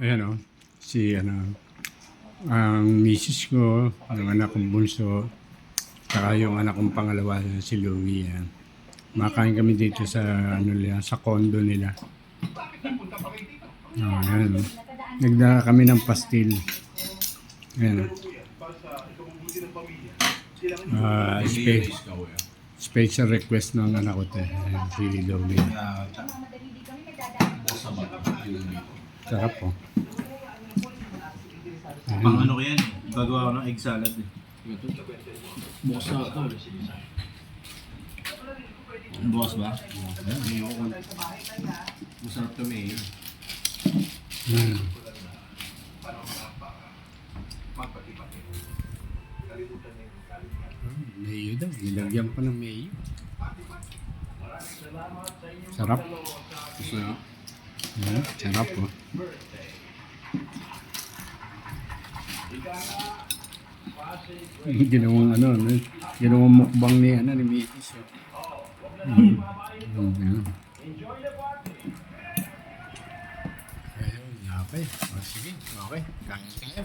ayan si ano, ang misis ko, yung anak kong bunso, saka yung anak kong pangalawa, si Louie. Yan. Makain kami dito sa, ano nila, sa condo nila. Oh, ayan o. Nagdala kami ng pastil. Ayan. Ah, spe- special request ng anak ko, te. Ayan, si Louie. Sarap po. Pang ano ko yan, gagawa ko ng egg salad eh. Bukas na ito. Bukas ba? Masarap kami eh. Mm. Mayo daw. Nilagyan pa ng mayo. Sarap. Gusto na. Mm, sarap po. ginawang ano, ano, ginawang mukbang ni ano ni Mitis. Oh. Mm. Mm, yan. Ayun, yapay. O, sige, okay. Kain tayo.